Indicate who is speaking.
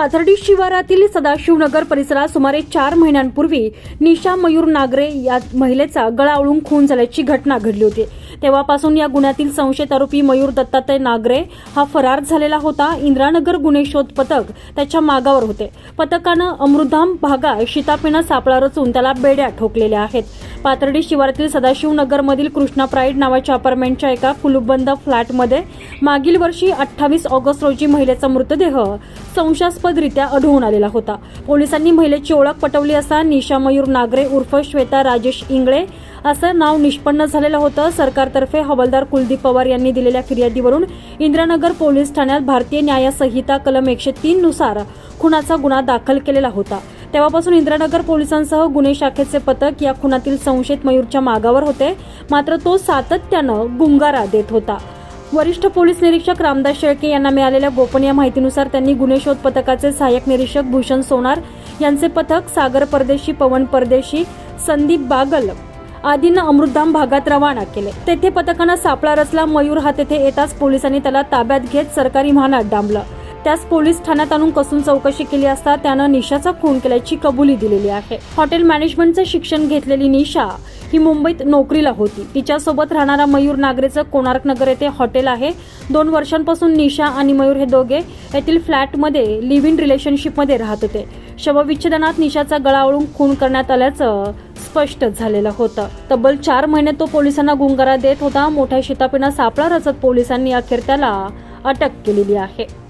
Speaker 1: पाथर्डी शिवारातील सदाशिवनगर परिसरात सुमारे चार महिन्यांपूर्वी निशा मयूर नागरे या महिलेचा गळावळून खून झाल्याची घटना घडली होती. तेव्हापासून या गुन्ह्यातील संशयित आरोपी मयूर दत्तात्रय नागरे हा फरार झालेला होता. इंद्रानगर गुन्हे शोध पथक त्याच्या मागावर होते. पथकानं अमृधाम भागात शितापेनं सापळा रचून त्याला बेड्या ठोकलेल्या आहेत. पाथर्डी शिवारातील सदाशिवनगरमधील कृष्णा प्राईड नावाच्या अपार्टमेंटच्या एका कुलूपबंद फ्लॅटमध्ये मागील वर्षी अठ्ठावीस ऑगस्ट रोजी महिलेचा मृतदेह संशयास्पदरित्या आढळून आलेला होता. पोलिसांनी महिलेची ओळख पटवली असता निशा मयूर नागरे उर्फ श्वेता राजेश इंगळे असं नाव निष्पन्न झालेलं होतं. सरकारतर्फे हवालदार कुलदीप पवार यांनी दिलेल्या फिर्यादीवरून इंद्रानगर पोलीस ठाण्यात भारतीय न्याय संहिता कलम एकशे तीन नुसार खुनाचा गुन्हा दाखल केलेला होता. तेव्हापासून इंद्रानगर पोलिसांसह गुन्हे शाखेचे पथक या खुनातील संशयित मयूरच्या मागावर होते. मात्र तो सातत्यानं गुंगारा देत होता. वरिष्ठ पोलीस निरीक्षक रामदास शेळके यांना मिळालेल्या गोपनीय माहितीनुसार त्यांनी गुन्हे शोध पथकाचे सहाय्यक निरीक्षक भूषण सोनार यांचे पथक सागर परदेशी पवन परदेशी संदीप बागल आदींना अमृतधाम भागात रवाना केले. तेथे पथकानं सापळा रचला मयूर हा तेथे येताच पोलिसांनी त्याला ताब्यात घेत सरकारी महानात डांबलं. त्यास पोलीस ठाण्यात आणून कसून चौकशी केली असता त्यानं निशाचा खून केल्याची कबुली दिलेली आहे. हॉटेल मॅनेजमेंटचं शिक्षण घेतलेली निशा ही मुंबईत नोकरीला होती. तिच्यासोबत राहणारा मयूर नागरेचं कोणार्क नगर येथे हॉटेल आहे. दोन वर्षांपासून निशा आणि मयूर हे दोघे येथील फ्लॅटमध्ये लिव्ह इन रिलेशनशिपमध्ये राहत होते. शवविच्छेदनात निशाचा गळावळून खून करण्यात आल्याचं स्पष्ट झालेलं होतं. तब्बल चार महिने तो पोलिसांना गुंगारा देत होता. मोठ्या शितापीनं सापळा रचत पोलिसांनी अखेर त्याला अटक केलेली आहे.